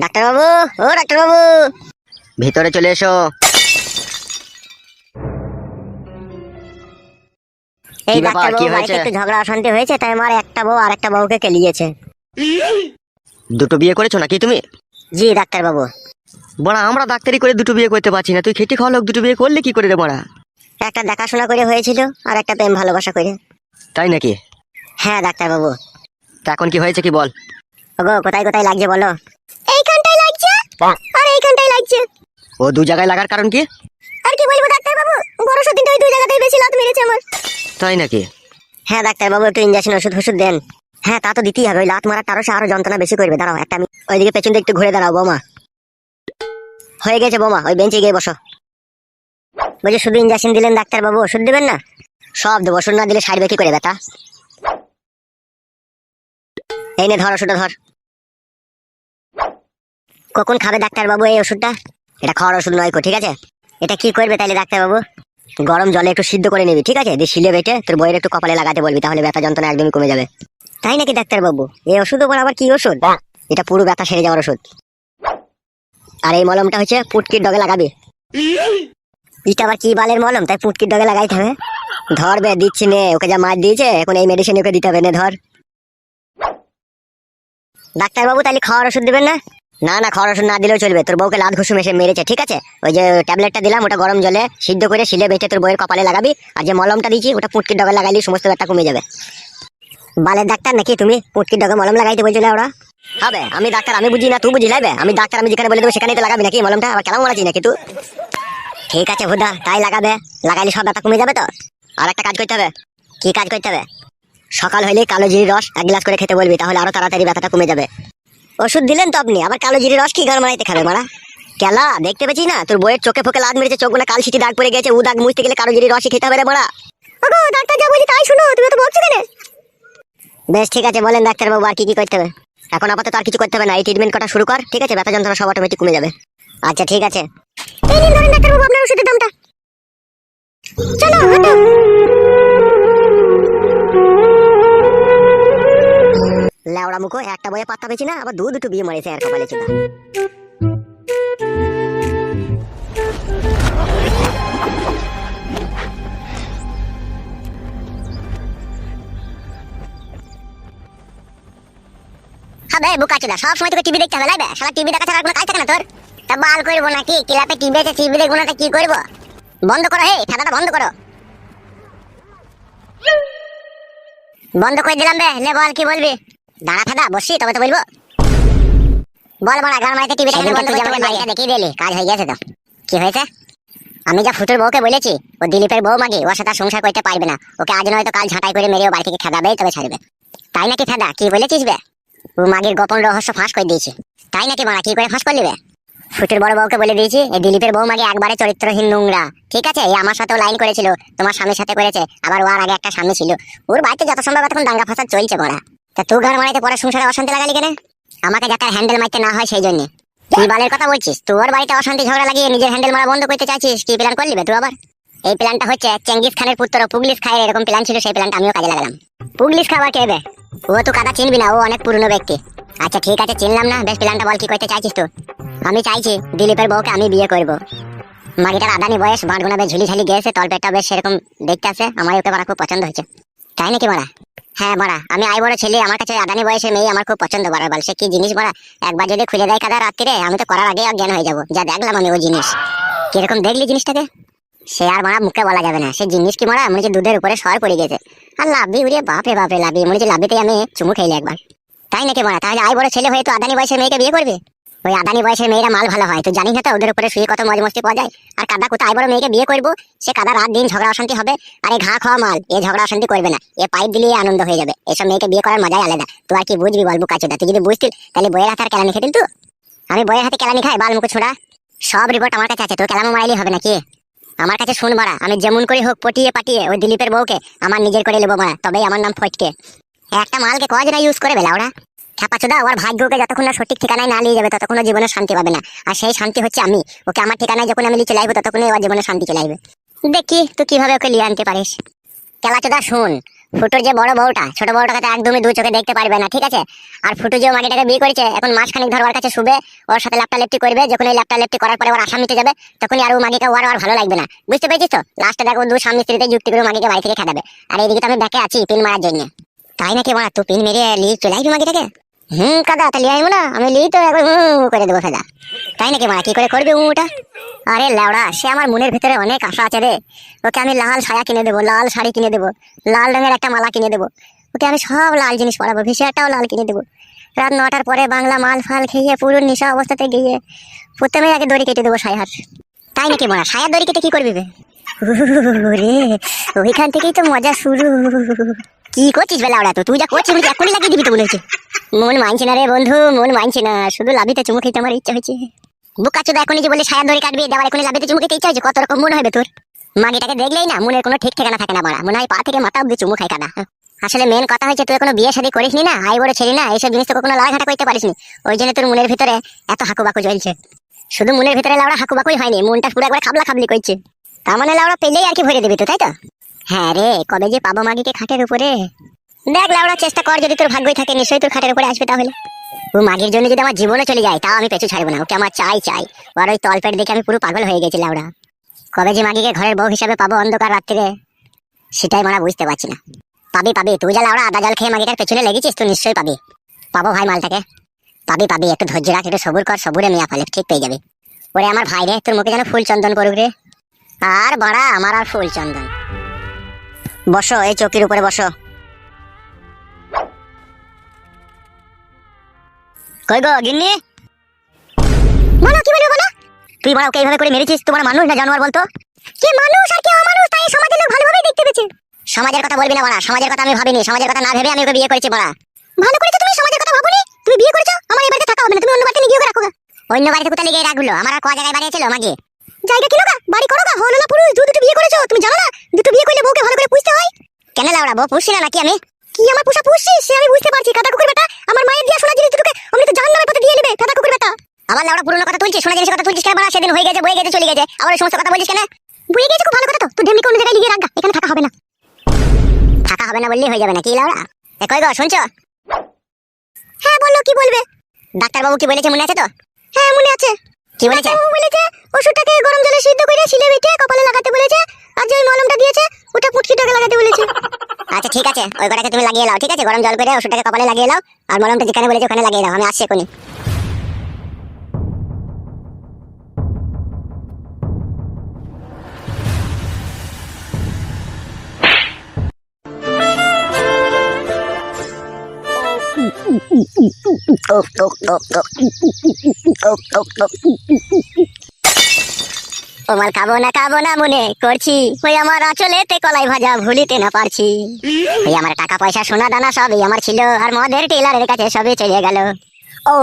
ডাক্তারবাবু ও ডাক্তারবাবু। ভিতরে চলে এসো। এই ডাক্তারবাবু বাড়িতে একটু ঝগড়া অশান্তি হয়েছে তাই আমার একটা বউ আর একটা বউকে কেলিয়েছে। দুটো বিয়ে করেছ নাকি তুমি? জি ডাক্তারবাবু। বড়া আমরা ডাক্তারি করে দুটো বিয়ে করতে পারছি না। তুই খেটে খাওয়া লোক দুটো বিয়ে করলে কি করে রে বড়া? একটা দেখাশোনা করে হয়েছিল আর একটা প্রেম ভালোবাসা করে। তাই নাকি? হ্যাঁ ডাক্তারবাবু। তা এখন কি হয়েছে কি বল? ওগো কোথায় কোথায় লাগছে বলো? আর এইখানটাই লাগছে। ও দু জায়গায় লাগার কারণ কি? আর কি বলব ডাক্তারবাবু? বড় সত্যি ওই দুই জায়গাতেই বেশি লাত মেরেছে আমার। তাই নাকি? হ্যাঁ ডাক্তারবাবু একটু ইঞ্জেকশন ওষুধ ওষুধ দেন। হ্যাঁ তা তো দিতেই হবে ওই লাত মারার তারও আরও যন্ত্রণা বেশি করবে। দাঁড়াও একটা আমি ওইদিকে পেছন দিকে একটু ঘুরে দাঁড়াও বোমা। হয়ে গেছে বোমা ওই বেঞ্চে গিয়ে বসো। বলছি শুধু ইঞ্জেকশন দিলেন ডাক্তারবাবু ওষুধ দেবেন না? সব দেবো ওষুধ না দিলে সারবে কি করে ব্যথা এই নে ধর ওষুধটা ধর। কখন খাবে ডাক্তারবাবু এই ওষুধটা? এটা খাওয়ার ওষুধ নয় কো, ঠিক আছে? এটা কি করবে তাহলে ডাক্তারবাবু? গরম জলে একটু সিদ্ধ করে নিবি, ঠিক আছে? দিয়ে শিলে বেটে তোর বইয়ের একটু কপালে লাগাতে বলবি, তাহলে ব্যথা যন্ত্রণা একদমই কমে যাবে। তাই নাকি ডাক্তারবাবু? এই ওষুধ ওপর আবার কি ওষুধ? এটা পুরো ব্যথা সেরে যাওয়ার ওষুধ। আর এই মলমটা হচ্ছে পুটকির ডগে লাগাবি। এটা আবার কি বালের মলম? তাই পুটকির ডগে লাগাইতে হবে। ধর বে, দিচ্ছি নে, ওকে যা মার দিয়েছে, এখন এই মেডিসিন ওকে দিতে হবে, নে ধর। ডাক্তারবাবু তাহলে খাওয়ার ওষুধ দেবেন না? না না খাওয়ার ওষুধ না দিলেও চলবে। তোর বউকে লাত ঘুষু মেশে মেরেছে, ঠিক আছে? ওই যে ট্যাবলেটটা দিলাম, ওটা গরম জলে সিদ্ধ করে শিলে বেঁচে তোর বউয়ের কপালে লাগাবি, আর যে মলমটা দিয়েছি, ওটা পুটকির ডগে লাগাইলে, সমস্ত ব্যথা কমে যাবে। বালের ডাক্তার নাকি তুমি? পুটকির ডগে মলম লাগাইতে বলছিলে ওরা? হবে, আমি ডাক্তার, আমি বুঝি না তুই বুঝি, লাইবে? আমি ডাক্তার, আমি যেখানে বলে দেবো সেখানেই তো লাগাবি নাকি মলমটা? আবার কেমন মারাচ্ছি নাকি তুই ঠিক আছে ভুদা, তাই লাগাবে। লাগাইলে সব ব্যথা কমে যাবে তো? আর একটা কাজ করতে হবে। কি কাজ করতে হবে? সকাল হইলে কালো জিরির রস এক গ্লাস করে খেতে বলবি, তাহলে আরও তাড়াতাড়ি ব্যথাটা কমে যাবে। ওষুধ দিলেন তো আপনি? আবার কালো জিরির রস কি ঘর মারাইতে খাবে মারা? কেলা, দেখতে পেয়েছি না? তোর বইয়ের চোখে ফোকে লাদ মেরেছে, চোখগুলো কাল সিটি দাগ পড়ে গেছে, উ দাগ মুছতে গেলে কালো জিরির রসই খেতে হবে রে মারা। ওগো, ডাক্তার যা বলি তাই শুনো, তুমি তো বলছো কেন? বেশ, ঠিক আছে, বলেন ডাক্তার বাবু আর কি কি করতে হবে। এখন আপাতত আর কিছু করতে হবে না, এই ট্রিটমেন্ট করা শুরু কর, ঠিক আছে? ব্যথা যন্ত্রণা সব অটোমেটিক কমে যাবে। আচ্ছা ঠিক আছে। এই নিন ধরেন ডাক্তার বাবু আপনার ওষুধের দামটা। চলো হাঁটো লেওড়া মুখো, একটা বইয়ে পাত্তা পেয়েছি না, আবার দু দুটো বিয়ে মারিয়েছে আর কপালে চুদা হবে বুকা সব সময় টিভি টিভি ছাড়া না তোর? তা করব নাকি? টিভি দেখব না কি করব? বন্ধ করো, হে বন্ধ করো। বন্ধ করে দিলাম বে লে বল, কি বলবি? দাঁড়া ফাদা বসছি তবে তো বলব। বল বল গান মাইতে টিভিটা কেন বন্ধ করতে এটা দেখিয়ে দিলি কাজ হয়ে গেছে তো। কি হয়েছে? আমি যা ফুটুর বউকে বলেছি ও দিলীপের বউ মাগি ওর সাথে সংসার করতে পারবে না। ওকে আজ নয়তো কাল ঝাঁটাই করে মেরে ও বাড়ি থেকে খেদাবে তবে ছাড়বে। তাই নাকি ফেদা? কি বলেছিস বে? ও মাগির গোপন রহস্য ফাঁস করে দিয়েছি। তাই নাকি মারা কি করে ফাঁস করলি বে? ফুটের বড় বউকে বলে দিয়েছি এই দিলীপের বউ মাগে একবারে চরিত্রহীন নোংরা। ঠিক আছে এই আমার সাথেও লাইন করেছিল তোমার স্বামীর সাথে করেছে আবার ওর আগে একটা স্বামী ছিল। ওর বাড়িতে যত সম্ভব এখন দাঙ্গা ফাসাদ চলছে বড়া। তা তুই ঘর মারাইতে পরে সংসারে অশান্তি লাগালি কেন? আমাকে যাতে হ্যান্ডেল মারতে না হয় সেই জন্য। তুই বালের কথা বলছিস, তোর বাড়িতে অশান্তি ঝগড়া লাগিয়ে নিজের হ্যান্ডেল মারা বন্ধ করতে চাইছিস, কি প্ল্যান করলি তুই আবার? এই প্ল্যানটা হচ্ছে চেঙ্গিস খানের পুত্র পুগলিশ খায়ের এরকম প্ল্যান ছিল, সেই প্ল্যানটা আমিও কাজে লাগালাম। পুগলিশ খাবার বে? ও তো কাদা চিনবি না, ও অনেক পুরনো ব্যক্তি। আচ্ছা ঠিক আছে, চিনলাম না, বেশ প্ল্যানটা বল কি করতে চাইছিস তো আমি চাইছি দিলীপের বউকে আমি বিয়ে করব। মাগিটার আদানি বয়স বাঁটগোনা বেশ ঝুলি ঝালি গেছে তলপেটটা বেশ সেরকম দেখতে আছে আমার ওকে মারা খুব পছন্দ হয়েছে। তাই নাকি মারা? হ্যাঁ মারা আমি আই বড় ছেলে, আমার কাছে আদানি বয়সের মেয়ে আমার খুব পছন্দ বাড়ার বল, সে কি জিনিস মারা একবার যদি খুলে দেয় কাদা রাত্রিরে, আমি তো করার আগে অজ্ঞান হয়ে যাব। যা দেখলাম আমি ওই জিনিস। কীরকম দেখলি জিনিসটাকে? সে আর মারা মুখে বলা যাবে না। সে জিনিস কি, মারা? মনে হচ্ছে দুধের উপরে সর পড়ে গেছে। আর লাভি উড়িয়ে বাপরে বাপরে লাভি মনে হচ্ছে লাভিতে আমি চুমু খাইলে একবার। তাই নাকি মারা তাহলে আই বড় ছেলে হয়ে তো আদানি বয়সের মেয়েকে বিয়ে করবে? ওই আদানি বয়সের মেয়েরা মাল ভালো হয়। তো জানিস না তো ওদের উপরে শুয়ে কত মজ মস্তি পাওয়া যায়? আর কাদা কোথায়? আই বড় মেয়েকে বিয়ে করব? সে কাদা রাত দিন ঝগড়া অশান্তি হবে, আর এই ঘা খাওয়া মাল, এ ঝগড়া অশান্তি করবে না। এ পাইপ দিলে আনন্দ হয়ে যাবে। এসব মেয়েকে বিয়ে করার মজাই আলাদা। তুই আর কি বুঝবি বলব কাচুদা তুই যদি বুঝতিল তাহলে বইয়ের হাতে আর কেলানি খেতিল তুই আমি বইয়ের হাতে কেলানি খাই, বাল মুখ ছোড়া। সব রিপোর্ট আমার কাছে আছে তো কেলামো মারাইলি হবে নাকি? আমার কাছে শুন মারা, আমি যেমন করে হোক, পটিয়ে পাটিয়ে ওই দিলীপের বউকে আমার নিজের করে নেব মারা, তবেই আমার নাম ফটকে। একটা মালকে কজনা ইউজ করে বেলা ওরা খেপাচোদা ওর ভাগ্যকে যতক্ষণ না সঠিক ঠিকানায় না নিয়ে যাবে, ততক্ষণ জীবনে শান্তি পাবে না। আর সেই শান্তি হচ্ছে আমি। ওকে আমার ঠিকানায় যখন আমি চলে আসব ততক্ষণই ওর জীবনে শান্তি চলে আসবে। দেখি তুই কীভাবে ওকে নিয়ে আনতে পারিস? খেলাচোদা শুন, ফুটোর যে বড় বউটা, ছোট বউটাকে একদমই দু চোখে দেখতে পারবে না, ঠিক আছে? আর ফুটু যে মাগিটাকে বিয়ে করেছে, এখন মাসখানিক ধর ওর কাছে শুবে, ওর সাথে ল্যাপটা লেপটি করবে, যখন ওই ল্যাপটা লেপটি করার পরে ওর আশা মিটে যাবে, তখনই আর ও মাগিকে ওর আর ভালো লাগবে না। বুঝতে পেরেছিস তো? লাস্টে দেখো দু স্বামী স্ত্রীতে যুক্তি করে মাগিকে বাড়ি থেকে খেদাবে। আর এইদিকে তো আমি ব্যাকে আছি পিন মারার জন্য। তাই নাকি মারা? তুই পিন মেরে লিয়ে চলে আসবি মাগিটাকে। হুম কাদা তাহলে আইবো না, আমি লিই তো, একবার হুম করে দেবো খেদা তাই নাকি মারা কি করে করবি উটা আরে লেওড়া, সে আমার মনের ভিতরে অনেক আশা আছে রে। ওকে আমি লাল ছায়া কিনে দেবো, লাল শাড়ি কিনে দেবো, লাল রঙের একটা মালা কিনে দেবো। ওকে আমি সব লাল জিনিস পরাবো ভিসিয়ারটাও লাল কিনে দেবো। রাত নটার পরে বাংলা মাল ফাল খেয়ে পুরো নেশা অবস্থাতে গিয়ে প্রথমে আগে দড়ি কেটে দেবো সায়ার তাই নাকি মরা সায়ার দড়ি কেটে কি করবি রে ওইখান থেকেই তো মজা শুরু। কি করছিস বেলা ওরা তো তুই যা করছিস এখনই লাগিয়ে দিবি তো মনে মন মানছে না রে বন্ধু, মন মানছে না। শুধু লাভিতে চুমু খেতে আমার ইচ্ছা হয়েছে। বুকা চোদা এখনই যে বলে সায়া দড়ি কাটবি, দেওয়ার এখনই লাভিতে চুমু খেতে ইচ্ছা হয়েছে। কত রকম মনে হবে তোর? মাগিটাকে দেখলেই না মনের কোনো ঠিক ঠিকানা থাকে না মারা মনে হয় পা থেকে মাথা অব্দি চুমু খাই কাদা। আসলে মেন কথা হচ্ছে তুই কোনো বিয়ে শাদী করিস নি? আই বড় ছেলে না, এইসব জিনিস তো কখনো লড়াঘাটা করতে পারিস নি ওই জন্য তোর মনের ভিতরে এত হাকু বাকু জ্বলছে। শুধু মনের ভিতরে লাউড়া হাকু বাকুই হয়নি, মনটা পুরো একবার খাবলা খাবলি করছে। তার মানে লাউড়া পেলেই আর কি ভরে দিবি তো, তাই তো? হ্যাঁ রে, কবে যে পাবো মাগিকে খাটের উপরে? দেখ লাউড়া চেষ্টা কর যদি তোর ভাগ্যই থাকে, নিশ্চয়ই তোর খাটের উপরে আসবে তাহলে। ও, মাগির জন্য যদি আমার জীবনে চলে যায়, তাও আমি পেছু ছাড়বো না, ওকে আমার চাই চাই। আর ওই তলপেট দেখে আমি পুরো পাগল হয়ে গেছি লাউড়া কবে যে মাগিকে ঘরের বউ হিসাবে পাবো অন্ধকার রাত্রিরে, সেটাই মারা বুঝতে পারছি না। পাবি পাবি। তুই যা লাউড়া আদা জল খেয়ে মাগিটার পেছনে লেগেছিস, তুই নিশ্চয়ই পাবি। পাবো ভাই মালটাকে। পাবি পাবি, একটু ধৈর্য রাখ, একটু সবুর কর, সবুরে মিয়া ফেলে, ঠিক পেয়ে যাবি। ওরে আমার ভাই রে, তোর মুখে যেন ফুল চন্দন করুক রে। আর বাড়া, আমার আর ফুল চন্দন। বসো, এই চৌকির উপরে বসো। কই গো গিন্নি? বলো, কি বলো তুই বড় এইভাবে করে মেরেছিস, তোমার মানুষ না জানোয়ার বলতো? মানুষ আর অমানুষ, তাই সমাজের লোক ভালোভাবে দেখতে পেয়েছে। সমাজের কথা বলবি না বড়া, সমাজের কথা আমি ভাবিনি, সমাজের কথা না ভেবে আমি ওকে বিয়ে করেছি বড়া। ভালো করেছ তুমি, সমাজের কথা ভাবনি? তুমি বিয়ে করেছ? আমার এই বাড়িতে থাকা হবে না, তুমি অন্য বাড়িতে গিয়ে রাখো অন্য বাড়িতে কোথায় লিখে রাখল? আমার আর ক জায়গায় বাড়ি ছিল মাগে। জায়গা কিনো বাড়ি করো গা হলো না পুরুষ, দুটো বিয়ে করেছ, তুমি জানো না? দুটো বিয়ে করলে বউকে ভালো করে পুষতে হয়? কেন লাউড়া, বউ পুষছি না নাকি আমি? কি আমার পোষা পুষছিস? সে আমি বুঝতে পারছি। কাদা কুকুর বেটা আমার মায়ের দিয়া শোনা জিনিস দুটোকে আমি তো জাহান্নামের পথে দিয়ে নেবে। কাদা কুকুর বেটা। আবার লাউড়া পুরনো কথা তুলছিস শোনা জিনিসের কথা তুলছিস কেন? সেদিন হয়ে গেছে বয়ে গেছে চলে গেছে। আবার সমস্ত কথা বলছিস কেন? বয়ে গেছে খুব ভালো কথা তো। তুই ঢেমনি কোন জায়গায় লিখে রাখা এখানে থাকা হবে না। থাকা হবে না বললেই হয়ে যাবে না কি লাউড়া? এ কই গো শুনছো? হ্যাঁ বলো কি বলবে? ডাক্তারবাবু কি বলেছে মনে আছে তো? হ্যাঁ মনে আছে। কি বলেছে? ডাক্তারবাবু বলেছে ওষুধটাকে গরম জলে সিদ্ধ করে শিলে বেটে কপালে লাগাতে বলেছে আর যে ওই মলমটা দিয়েছে ওটা পুটকিটাকে লাগাতে বলেছে আচ্ছা ঠিক আছে ওই কটাকে তুমি লাগিয়ে নাও ঠিক আছে গরম জল করে ওষুধটাকে কপালে লাগিয়ে নাও আর মলমটা যেখানে বলেছে ওখানে লাগিয়ে দাও আমি আসছি এখনই মাল খাব না খাব না মনে করছি ওই আমার আচলেতে কলাই ভাজা ভুলিতে না পারছি ওই আমার টাকা পয়সা সোনা দানা সবই আমার ছিল আর মদের টেলারের কাছে সবই চলে গেল ও।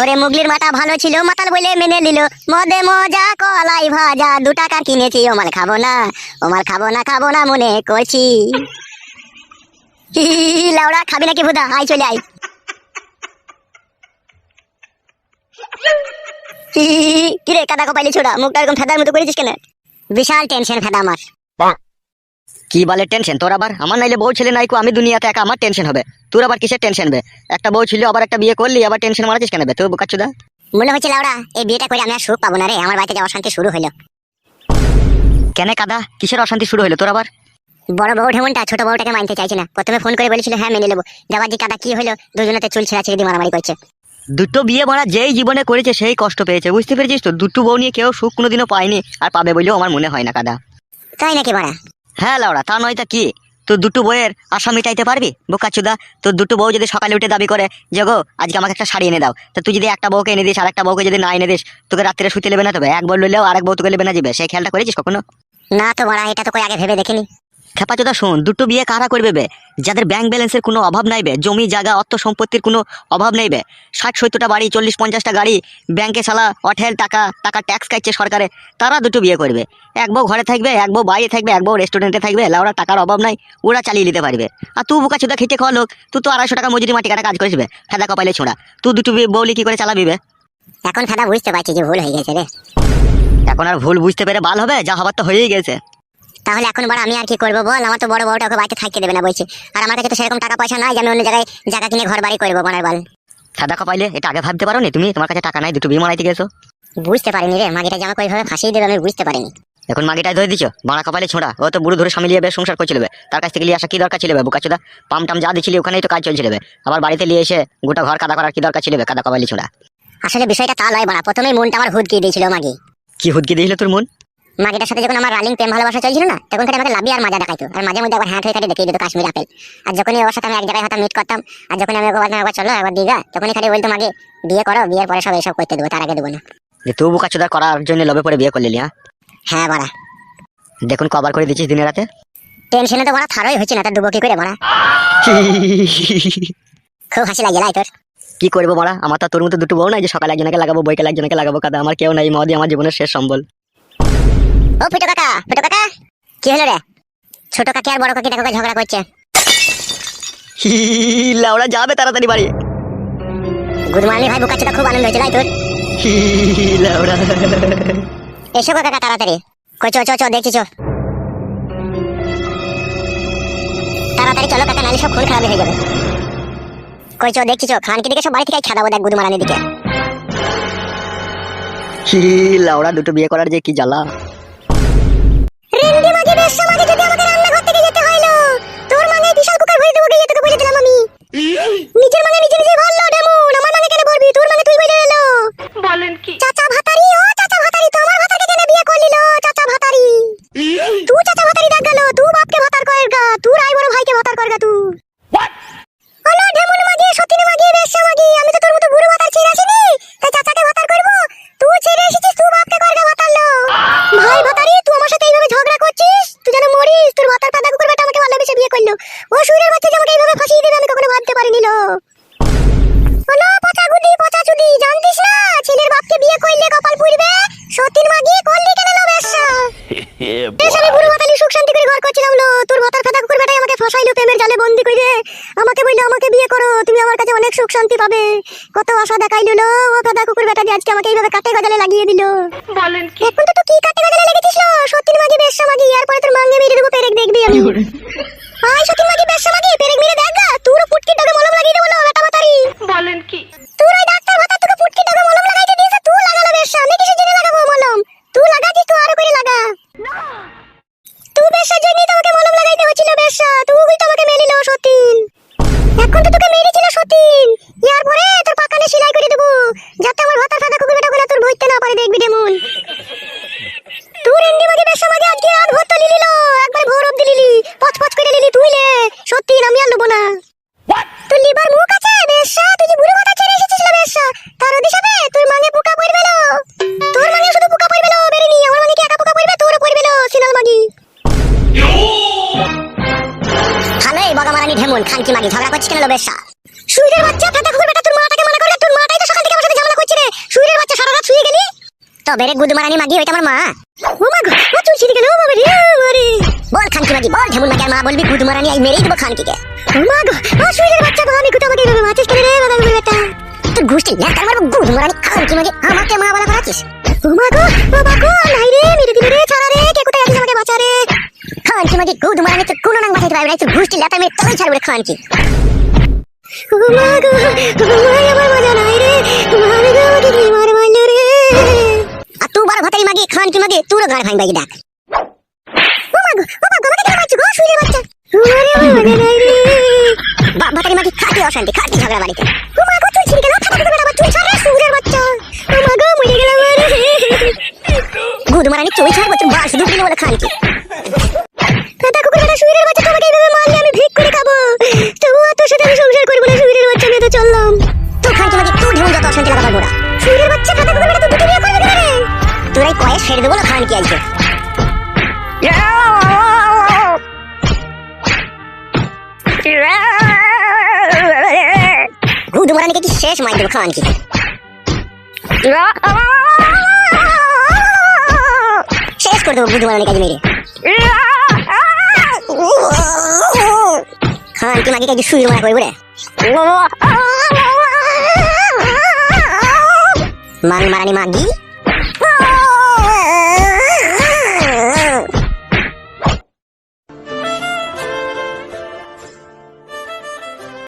ওরে মুগলির মাথা ভালো ছিল মাতাল বলে মেনে নিল মদে মজা কলাই ভাজা দু টাকা কিনেছি ও মাল খাব না ও মাল খাব না খাব না মনে করছি লাউড়া খাবি নাকি ভুদা আয় চলে আয় হি, হি, হি, কিরে কাদা কপাইলি ছোড়া মুখটা এরকম ফেদার মতো করেছিস কেন? বিশাল টেনশন ফেদা আমার। কি বলে টেনশন তোর আবার? আমার নাইলে বউ ছেলে নাইকো আমি দুনিয়াতে একা আমার টেনশন হবে। তোর আবার কিসের টেনশন হবে একটা বউ ছিল আবার একটা বিয়ে করলি আবার টেনশন মারাছিস কেন বে? তুই বোকাচ্ছুদা মনে হচ্ছে লাউড়া এই বিয়েটা করে আমি আর সুখ পাবো না রে আমার বাড়িতে যাওয়া শান্তি শুরু হলো। কেন কাদা? কিসের অশান্তি শুরু হলো তোর আবার? বড় বউ ঢেমনটা ছোট বউটাকে মানতে চাইছে না। প্রথমে ফোন করে বলেছিল হ্যাঁ মেনে নেব। যাবার যে কাদা কি হলো? দুজনেতে চুল ছেঁড়া ছেড়ে দিয়ে মারামারি করছে। দুটো বিয়ে মারা যেই জীবনে করেছে সেই কষ্ট পেয়েছে। বুঝতে পেরেছিস তো? দুটো বউ নিয়ে কেউ সুখ কোনোদিনও পায়নি আর পাবে বলেও আমার মনে হয় না কাদা। তাই নাকি মারা? হ্যাঁ লাউড়া তা নয় তা কি? তোর দুটো বইয়ের আশা মিটাইতে পারবি? বোকাচুদা তোর দুটো বউ যদি সকালে উঠে দাবি করে যে গো আজকে আমাকে একটা শাড়ি এনে দাও তো তুই যদি একটা বউকে এনে দিস আর একটা বউকে যদি না এনে দিস তোকে রাত্রে শুতে নেবে না তবে? এক বউ লইলেও আরেক বউ তোকে নেবে না যাবে সেই খেয়ালটা করেছিস কখনো? না তো মারা এটা তো কই আগে ভেবে দেখিনি। খেপাচোদা শোন দুটো বিয়ে কারা করবে বে? যাদের ব্যাংক ব্যালেন্সের কোনো অভাব নাই বে জমি জায়গা অর্থ সম্পত্তির কোনো অভাব নেই বে। ষাট সত্তরটা বাড়ি চল্লিশ পঞ্চাশটা গাড়ি ব্যাংকে সালা অঠেল টাকা টাকা ট্যাক্স কাটছে সরকারে তারা দুটো বিয়ে করবে। এক বউ ঘরে থাকবে এক বউ বাইরে থাকবে এক বউ রেস্টুরেন্টে থাকবে লাউরা টাকার অভাব নাই ওরা চালিয়ে নিতে পারবে। আর তুই বোকা চোদা খেটে খাওয়া লোক তুই তো আড়াইশো টাকা মজুরি মাটি কাটা কাজ করিস বে ফেদা কপাইলে ছোঁড়া। তুই দুটো বিয়ে বউলি কি করে চালাবি বে? এখন ফাদা বুঝতে পারছি যে ভুল হয়ে গেছে রে। এখন আর ভুল বুঝতে পেরে বাল হবে যা হবার তো হয়েই গেছে। তাহলে এখন বড় আমি আর কি করব বল? আমার তো বড় বউটা ওকে বাড়িতে থাকতে দেবে না বলছি। আর আমার কাছে তো সেরকম টাকা পয়সা নাই যে আমি অন্য জায়গায় জায়গা কিনে ঘর বাড়ি করব বনার বল। সাদা কপাইলে এটা আগে ভাবতে পারো নি তুমি? তোমার কাছে টাকা নাই দুটো বিয়ে মারাইতে গেছো? বুঝতে পারিনি রে মাগিটা যে আমাকে ওইভাবে ফাঁসিয়ে দেবে আমি বুঝতে পারিনি। এখন মাগিটাই ধরে দিছো? বাড়া কপালে ছোঁড়া ও তো বুড়ো ধরে স্বামী লিয়ে বেশ সংসার করছিল তার কাছ থেকে লিয়ে আসা কি দরকার ছিল বুকাচুদা? পাম টাম যা দিছিলি ওখানেই তো কাজ চলছিল আবার বাড়িতে নিয়ে এসে গোটা ঘর কাদা করার কি দরকার ছিল? কাদা কপালি ছোঁড়া? আসলে বিষয়টা তা লয় বাড়া প্রথমেই মনটা আমার হুদকিয়ে দিয়েছিল মাগি। কি হুদকে দিয়েছিল তোর মন? মাগিটার সাথে যখন আমার রানিং প্রেম ভালোবাসা চলছিল না তখন আমাকে লাভি আর মাজা দেখাইতো। আর মাঝে মধ্যে একবার হ্যাঁ খালি দেখিয়ে দিত কাশ্মীর আপেল। আর যখনই ওর সাথে আমি এক জায়গায় হয়তো মিট করতাম আর যখন আমি ওকে বলতাম একবার চলো একবার দিঘা তখনই খালি বলতো মাগে বিয়ে করো বিয়ের পরে সব এসব করতে দেবো তার আগে দেবো না। যে তুই বুকাচুদা করার জন্য লবে পরে বিয়ে করলি হ্যাঁ হ্যাঁ বাড়া। দেখুন কবার করে দিচ্ছিস দিনে রাতে? টেনশনে তো বাড়া থারই হচ্ছে না তার দুবো কি করে বাড়া? খুব হাসি লাগে লাই তোর। কি করব মারা আমার তো তোর মতো দুটো বউ নাই যে সকালে একজনকে লাগাবো বইকালে একজনকে লাগাবো কাদা। আমার কেউ নাই মদি আমার জীবনের শেষ সম্বল। ও ফুটো কাকা ফুটো কাকা কি হলো রে ছোট কাকি আর বড় কাকি দেখো ঝগড়া করছে লাউড়া যাবে তাড়াতাড়ি বাড়ি গুদমানি ভাই বোকাচ্ছিটা খুব আনন্দ হয়েছে লাই তোর লাউড়া এসো কাকা তাড়াতাড়ি কই চো চো চো দেখছি চো তাড়াতাড়ি চলো কাকা নালে সব খুন খারাপ হয়ে যাবে কই চো দেখছি চো খানকি দিকে সব বাড়ি থেকে খেদাবো দেখ গুদু মারানি দিকে লাউড়া দুটো বিয়ে করার যে কি জ্বালা রেন্ডি মাঝে বেশ আমাকে বলল আমাকে বিয়ে করো তুমি আমার কাছে অনেক সুখ শান্তি পাবে। কত আশা দেখাইলো লো ও ফাটা কুকুর বেটা দিয়ে আজকে আমাকে এইভাবে কাটে গজালে লাগিয়ে দিল। বলেন কি? এখন তো তুই কি কাটে গজালে লেগেছিস লো? সতীন মাগি বেশ্যা মাগি এরপরে তোর মাঙ্গে মেরে দেবো পেরেক দেখবি আমি। আয় সতীন মাগি বেশ্যা মাগি পেরেক মেরে দেখ গা তোর পুটকির ডগে মলম লাগিয়ে দেবো লো বেটা মাতারি। বলেন কি? তুই ওই ডাক্তার ভাতা তোকে পুটকি টাকা মলম লাগাইতে দিয়েছে তুই লাগালো বেশ আমি কিসের ঢেমন মাগি, ঝগড়া করছিস কেন লো বেশ্যা সুইরের বাচ্চা, ফাটা কুকুর বেটা, তোর মাটাকে মানা করলে, তোর মাটাই তো সকাল থেকে আমার সাথে ঝামেলা করছে রে। সুইরের বাচ্চা সারা রাত শুয়ে গেলি? তো বেরে গুদ মারানি মাগি, ওইটা আমার মা। ও মা গো ও চুল ছিঁড়ে গেল ও বাবা রে মারে। বল খানকি মাগি, বল ঢেমন মাগি মা বলবি গুদ মারানি আই মেরেই দেবো খানকিকে। ও মা গো ও সুইরের বাচ্চা গো কুতো আমাকে এইভাবে মারছিস কেন রে, বাবা বেটা? তোর ঘুষটি লেখার মারবো গুদ মারানি খানকি মাগি, আমাকে মা বলা করাচ্ছিস ও মা গো মা গো নাই রে, মেরে দিলে রে, ছাড়া খানকি মাগি গুদ মারানি তোর কোনো নাং বাঁচাইতে পারবে ঘুষটি লেখা মেরে তোই ছাড়বে মারলো রে? আর তুই বড় ভাতারি মাগি খান কি মাগি তুইও গাড় ভাঙ বাগি ডাক ও মা গো, ও মা গো, আমাকে কেন মারছো গো শুইরে বাচ্চা? ভাতারি মাগি, খাটি অশান্তি, খাটি ঝগড়া বাড়িতে। ও তুই ছিড়ে গেল খাটা কুকুর বেটা তুই ছাড় রে শুইরে বাচ্চা। ও মরে গেলাম রে গুদ মারানি চুই ছাড়বো তুই বাস দুদিন বলে খান কি মারানিকে কি শেষ মাইকেল খান কি শেষ করে দেবো বুধবার মারানি কাজ মেরে খান কি মাকে কাজ শুয়ে মারা করব বলে মান মারানি মাগি